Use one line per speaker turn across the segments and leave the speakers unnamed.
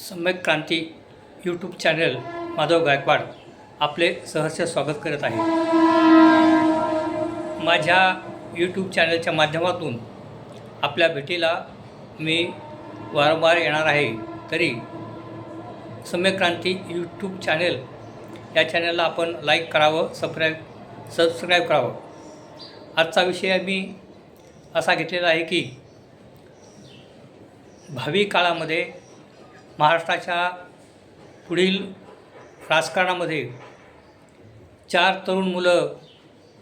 सम्यक Kranti YouTube channel Madhav Gaikwad आपले सहर्ष स्वागत करत आहे. माझ्या यूट्यूब चॅनलच्या माध्यमातून आपल्या भेटीला मी वारंवार येणार आहे. तरी सम्यक क्रांती यूट्यूब चॅनल या चॅनलला आपण लाईक करावं सबस्क्राईब सबस्क्राईब करावं. आजचा विषय मी असा घेतलेला आहे की भावी काळामध्ये महाराष्ट्राच्या पुढील राजकारणामध्ये चार तरुण मुलं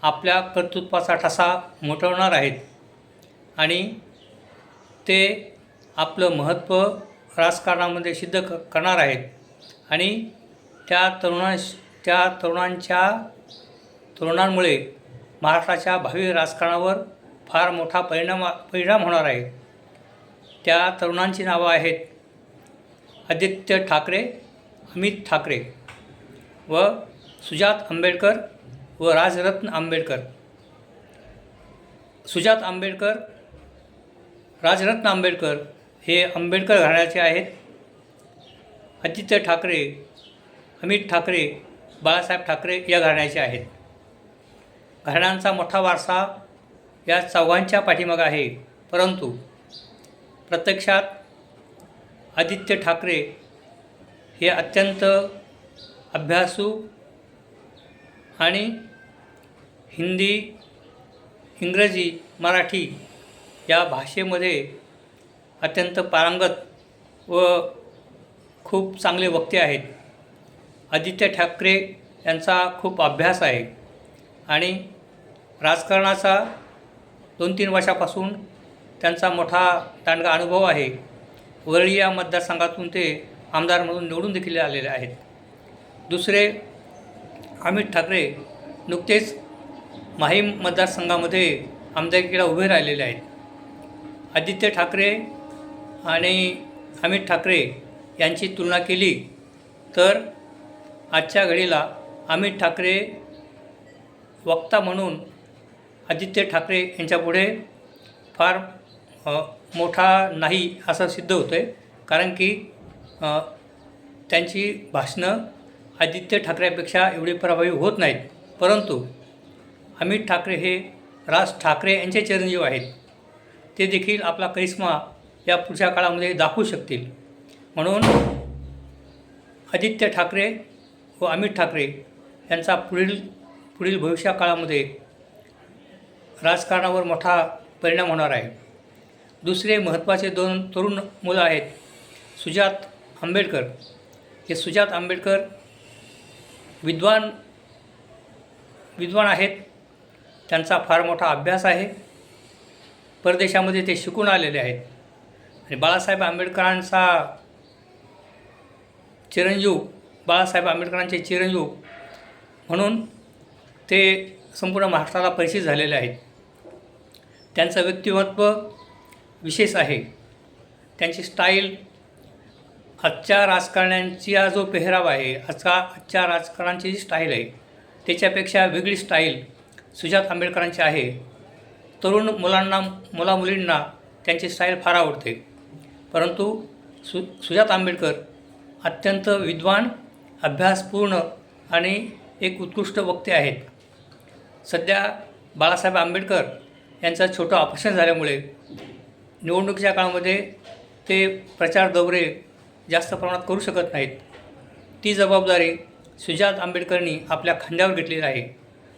आपल्या कर्तृत्वाचा ठसा मोठवणार आहेत आणि ते आपलं महत्त्व राजकारणामध्ये सिद्ध क करणार आहेत. आणि त्या तरुणा त्या तरुणांच्या तरुणांमुळे महाराष्ट्राच्या भावी राजकारणावर फार मोठा परिणाम परिणाम होणार आहे. त्या तरुणांची नावं आहेत आदित्य ठाकरे अमित ठाकरे व सुजात आंबेडकर व राजरत्न आंबेडकर. सुजात आंबेडकर राजरत्न आंबेडकर हे आंबेडकर घराण्याचे आहेत. आदित्य ठाकरे अमित ठाकरे बाळासाहेब ठाकरे या घराण्याचे आहेत. घराण्यांचा मोठा वारसा या चौघांच्या पाठीमागं आहे. परंतु प्रत्यक्षात आदित्य ठाकरे हे अत्यंत अभ्यासू आणि हिंदी इंग्रजी मराठी या भाषेमध्ये अत्यंत पारंगत व खूप चांगले वक्ते आहेत. आदित्य ठाकरे यांचा खूप अभ्यास आहे आणि राजकारणाचा दोन तीन वर्षापासून त्यांचा मोठा दांडगा अनुभव आहे. वरळी या मतदारसंघातून ते आमदार म्हणून निवडून देखील आलेले आहेत. दुसरे अमित ठाकरे नुकतेच माहीम मतदारसंघामध्ये आमदारकीला उभे राहिलेले आहेत. आदित्य ठाकरे आणि अमित ठाकरे यांची तुलना केली तर आजच्या घडीला अमित ठाकरे वक्ता म्हणून आदित्य ठाकरे यांच्यापुढे फार मोठा नाही असं सिद्ध होतं आहे कारण की त्यांची भाषणं आदित्य ठाकरेपेक्षा एवढी प्रभावी होत नाहीत. परंतु अमित ठाकरे हे राज ठाकरे यांचे चिरंजीव आहेत. ते देखील आपला करिश्मा या पुढच्या काळामध्ये दाखवू शकतील. म्हणून आदित्य ठाकरे व अमित ठाकरे यांचा पुढील पुढील भविष्या काळामध्ये राजकारणावर मोठा परिणाम होणार आहे. दुसरे महत्त्वाचे दोन तरुण मुलं आहेत सुजात आंबेडकर. हे सुजात आंबेडकर विद्वान विद्वान आहेत. त्यांचा फार मोठा अभ्यास आहे. परदेशामध्ये ते शिकून आलेले आहेत. आणि बाळासाहेब आंबेडकरांचा चिरंजीव बाळासाहेब आंबेडकरांचे चिरंजीव म्हणून ते संपूर्ण महाराष्ट्राला परिचित झालेले आहेत. त्यांचं व्यक्तिमत्व विशेष आहे. त्यांची स्टाईल आजच्या राजकारण्यांचा जो पेहराव आहे आजचा आजच्या राजकारणांची जी स्टाईल आहे त्याच्यापेक्षा वेगळी स्टाईल सुजात आंबेडकरांची आहे. तरुण मुलांना मुलामुलींना त्यांची स्टाईल फार आवडते. परंतु सु सुजात आंबेडकर अत्यंत विद्वान अभ्यासपूर्ण आणि एक उत्कृष्ट वक्ते आहेत. सध्या बाळासाहेब आंबेडकर यांचं छोटं ऑपरेशन झाल्यामुळे निवडणुकीच्या काळामध्ये ते प्रचार दौरे जास्त प्रमाणात करू शकत नाहीत. ती जबाबदारी सुजात आंबेडकरांनी आपल्या खांद्यावर घेतलेली आहे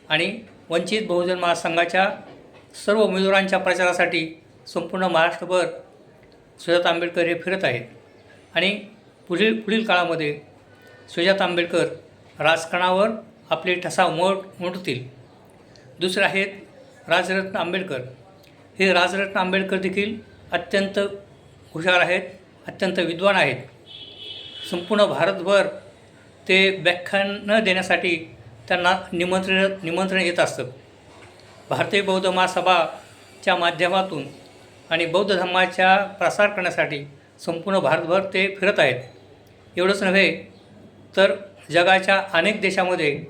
आणि वंचित बहुजन महासंघाच्या सर्व उमेदवारांच्या प्रचारासाठी संपूर्ण महाराष्ट्रभर सुजात आंबेडकर हे फिरत आहेत. आणि पुढील पुढील काळामध्ये सुजात आंबेडकर राजकारणावर आपले ठसा उमट उमटतील. दुसरे आहेत राजरत्न आंबेडकर. हे राजरत्न आंबेडकर देखील अत्यंत हुशार आहेत अत्यंत विद्वान आहेत. संपूर्ण भारतभर ते व्याख्यानं देण्यासाठी त्यांना निमंत्रण निमंत्रण येत असतं. भारतीय बौद्ध महासभाच्या माध्यमातून आणि बौद्ध धर्माच्या प्रसार करण्यासाठी संपूर्ण भारतभर ते फिरत आहेत. एवढंच नव्हे तर जगाच्या अनेक देशामध्ये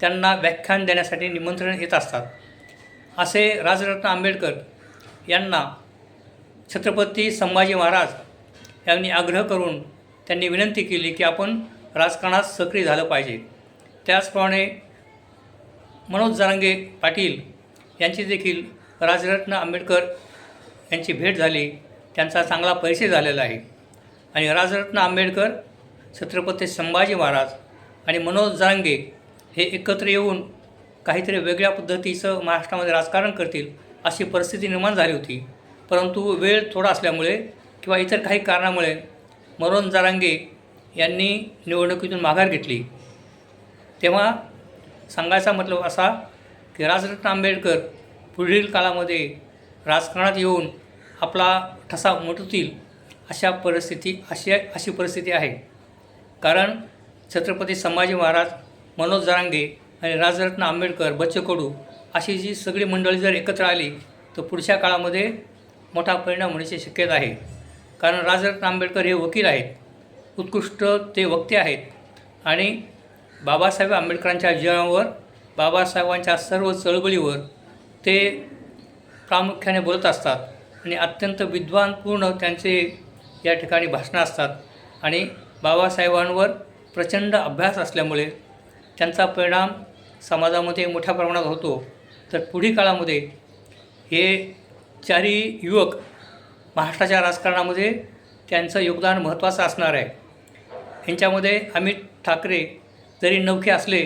त्यांना व्याख्यान देण्यासाठी निमंत्रण येत असतात. असे राजरत्न आंबेडकर यांना छत्रपती संभाजी महाराज यांनी आग्रह करून त्यांनी विनंती केली की आपण राजकारणात सक्रिय झालं पाहिजे. त्याचप्रमाणे मनोज जरांगे पाटील यांची देखील राजरत्न आंबेडकर यांची भेट झाली. त्यांचा चांगला परिचय झालेला आहे. आणि राजरत्न आंबेडकर छत्रपती संभाजी महाराज आणि मनोज जरांगे हे एकत्र येऊन काहीतरी वेगळ्या पद्धतीचं महाराष्ट्रामध्ये राजकारण करतील अशी परिस्थिती निर्माण झाली होती. परंतु वेळ थोडा असल्यामुळे किंवा इतर काही कारणामुळे मरोन जारांगे यांनी निवडणुकीतून माघार घेतली. तेव्हा सांगायचा मतलब असा की राजरत्न आंबेडकर पुढील काळामध्ये राजकारणात येऊन आपला ठसा उमटवतील अशा परिस्थिती अशी अशी परिस्थिती आहे. कारण छत्रपती संभाजी महाराज मनोज जरांगे आणि राजरत्न आंबेडकर बच्चू कडू अशी जी सगळी मंडळी जर एकत्र आली तर पुढच्या काळामध्ये मोठा परिणाम होण्याची शक्यता आहे. कारण राजरत्न आंबेडकर हे वकील आहेत. उत्कृष्ट ते वक्ते आहेत. आणि बाबासाहेब आंबेडकरांच्या जीवनावर बाबासाहेबांच्या सर्व चळवळीवर ते प्रामुख्याने बोलत असतात. आणि अत्यंत विद्वानपूर्ण त्यांचे या ठिकाणी भाषणं असतात. आणि बाबासाहेबांवर प्रचंड अभ्यास असल्यामुळे त्यांचा परिणाम समाजामध्ये मोठ्या प्रमाणात होतो. तर पुढील काळामध्ये हे चारी युवक महाराष्ट्राच्या राजकारणामध्ये त्यांचं योगदान महत्त्वाचं असणार आहे. यांच्यामध्ये अमित ठाकरे जरी नवखे असले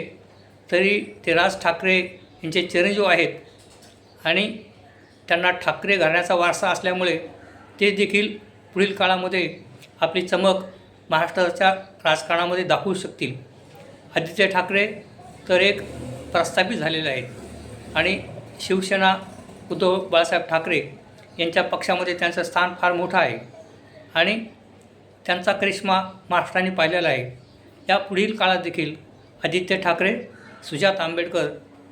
तरी ते राज ठाकरे यांचे चिरंजीव आहेत आणि त्यांना ठाकरे घराण्याचा वारसा असल्यामुळे ते देखील पुढील काळामध्ये आपली चमक महाराष्ट्राच्या राजकारणामध्ये दाखवू शकतील. आदित्य ठाकरे तर एक प्रस्थापित झालेले आहेत आणि शिवसेना उद्धव बाळासाहेब ठाकरे यांच्या पक्षामध्ये त्यांचं स्थान फार मोठं आहे आणि त्यांचा करिश्मा महाराष्ट्राने पाहिलेला आहे. या पुढील काळात देखील आदित्य ठाकरे सुजात आंबेडकर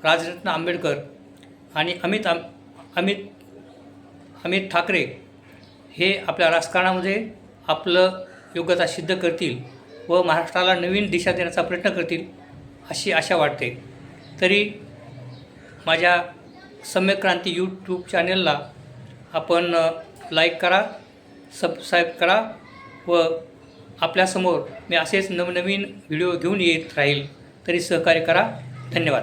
राजरत्न आंबेडकर आणि अमित आम अमित अमित ठाकरे हे आपल्या राजकारणामध्ये आपलं योग्यता सिद्ध करतील व महाराष्ट्राला नवीन दिशा देण्याचा प्रयत्न करतील अशी आशा वाटते. तरी माझ्या सम्यक क्रांती यूट्यूब चॅनेलला आपण लाईक करा सबस्क्राईब करा व आपल्यासमोर मी असेच नवनवीन व्हिडिओ घेऊन येत राहील. तरी सहकार्य करा. धन्यवाद.